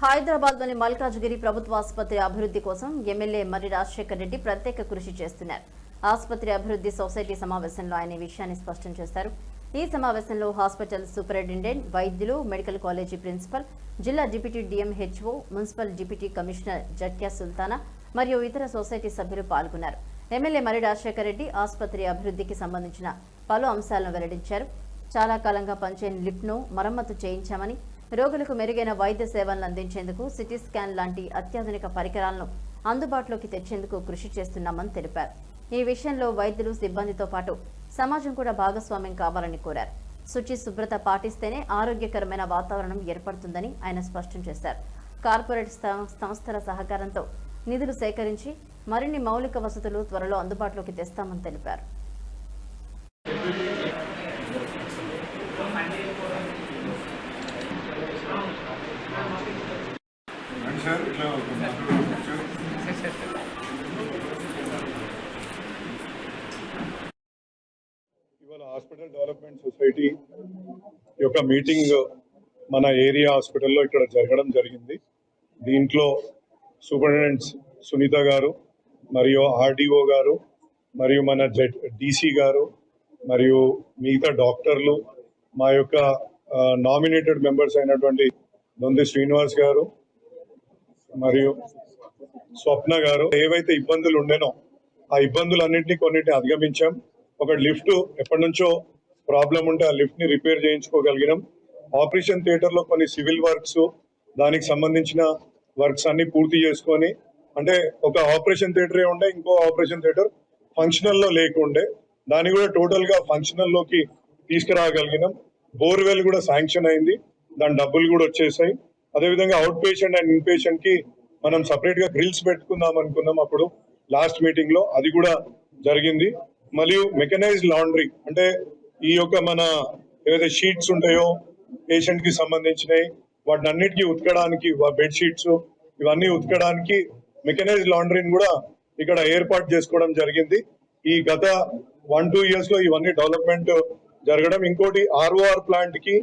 హైదరాబాద్లోని మల్కాజ్గిరి ప్రభుత్వ ఆసుపత్రి అభివృద్ధి కోసం ఎమ్మెల్యే మర్రి రాజశేఖర్ రెడ్డి ప్రత్యేక కృషి చేస్తున్నారు. ఆసుపత్రి అభివృద్ధి సొసైటీ సమావేశంలో ఆయన ఈ విషయాన్ని స్పష్టం చేశారు. ఈ సమావేశంలో హాస్పిటల్ సూపరింటెండెంట్ వైద్యులు మెడికల్ కాలేజీ ప్రిన్సిపల్ జిల్లా deputy DMHO municipal deputy commissioner జట్యా Sultana మరియు ఇతర సొసైటీ సభ్యులు పాల్గొన్నారు. ఎమ్మెల్యే మర్రి రాజశేఖర్ రెడ్డి ఆసుపత్రి అభివృద్ధికి సంబంధించిన పలు అంశాలను వెల్లడించారు. చాలా కాలంగా పనిచేయని లిఫ్ట్ను మరమ్మతు చేయించామని రోగులకు మెరుగైన వైద్య సేవలను అందించేందుకు సిటీ స్కాన్ లాంటి అత్యాధునిక పరికరాలను అందుబాటులోకి తెచ్చేందుకు కృషి చేస్తున్నామని తెలిపారు. ఈ విషయంలో వైద్యులు సిబ్బందితో పాటు సమాజం కూడా భాగస్వామ్యం కావాలని కోరారు. శుచి శుభ్రత పాటిస్తేనే ఆరోగ్యకరమైన వాతావరణం ఏర్పడుతుందని ఆయన స్పష్టం చేశారు. కార్పొరేట్ సంస్థల సహకారంతో నిధులు సేకరించి మరిన్ని మౌలిక వసతులు త్వరలో అందుబాటులోకి తెస్తామని తెలిపారు. సార్ ఇట్లా ఇవాళ హాస్పిటల్ డెవలప్మెంట్ సొసైటీ యొక్క మీటింగ్ మన ఏరియా హాస్పిటల్లో ఇక్కడ జరగడం జరిగింది. దీంట్లో సూపరింటెండెంట్ సునీత గారు మరియు ఆర్డీఓ గారు మరియు మన జెడ్ డీసీ గారు మరియు మిగతా డాక్టర్లు మా యొక్క నామినేటెడ్ మెంబర్స్ అయినటువంటి దొంది శ్రీనివాస్ గారు మరియు స్వప్న గారు ఏవైతే ఇబ్బందులు ఉండేనో ఆ ఇబ్బందులన్నింటినీ కొన్నిటిని అధిగమించాం. ఒక లిఫ్ట్ ఎప్పటి నుంచో ప్రాబ్లం ఉంటే ఆ లిఫ్ట్ని రిపేర్ చేయించుకోగలిగినాం. ఆపరేషన్ థియేటర్లో కొన్ని సివిల్ వర్క్స్ దానికి సంబంధించిన వర్క్స్ అన్ని పూర్తి చేసుకొని అంటే ఒక ఆపరేషన్ థియేటరే ఉండే ఇంకో ఆపరేషన్ థియేటర్ ఫంక్షనల్లో లేకుండే దాన్ని కూడా టోటల్గా ఫంక్షనల్లోకి తీసుకురాగలిగినాం. బోర్వెల్ కూడా శాంక్షన్ అయింది. దాని డబ్బులు కూడా వచ్చేసాయి. అదేవిధంగా అవుట్ పేషెంట్ అండ్ ఇన్ పేషెంట్కి మనం సపరేట్గా గ్రిల్స్ పెట్టుకుందాం అనుకున్నాం అప్పుడు లాస్ట్ మీటింగ్లో అది కూడా జరిగింది. మరియు మెకనైజ్డ్ లాండ్రీ అంటే ఈ యొక్క మన ఏదైతే షీట్స్ ఉంటాయో పేషెంట్కి సంబంధించినవి వాటిని అన్నిటికీ ఉతకడానికి బెడ్ షీట్స్ ఇవన్నీ ఉతకడానికి మెకనైజ్ లాండ్రీని కూడా ఇక్కడ ఏర్పాటు చేసుకోవడం జరిగింది. ఈ గత వన్ టూ ఇయర్స్లో ఇవన్నీ డెవలప్మెంట్ జరగడం. ఇంకోటి ఆర్ఓఆర్ ప్లాంట్కి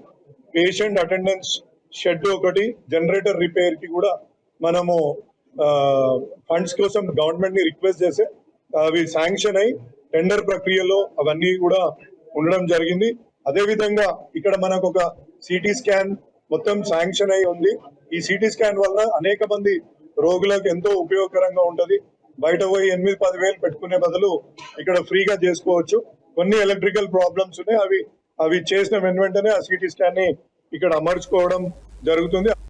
పేషెంట్ అటెండెన్స్ షెడ్ ఒకటి జనరేటర్ రిపేర్కి కూడా మనము ఫండ్స్ కోసం గవర్నమెంట్ని రిక్వెస్ట్ చేస్తే అవి శాంక్షన్ అయి టెండర్ ప్రక్రియలో అవన్నీ కూడా ఉండడం జరిగింది. అదే విధంగా ఇక్కడ మనకు ఒక సిటీ స్కాన్ మొత్తం శాంక్షన్ అయి ఉంది. ఈ సిటీ స్కాన్ వల్ల అనేక మంది రోగులకు ఎంతో ఉపయోగకరంగా ఉంటది. బయట పోయి ఎనిమిది పది వేలు పెట్టుకునే బదులు ఇక్కడ ఫ్రీగా చేసుకోవచ్చు. కొన్ని ఎలక్ట్రికల్ ప్రాబ్లమ్స్ ఉన్నాయి. అవి అవి చేసిన వెను వెంటనే ఆ సిటీ స్కాన్ని ఇక్కడ అమర్చుకోవడం జరుగుతుంది.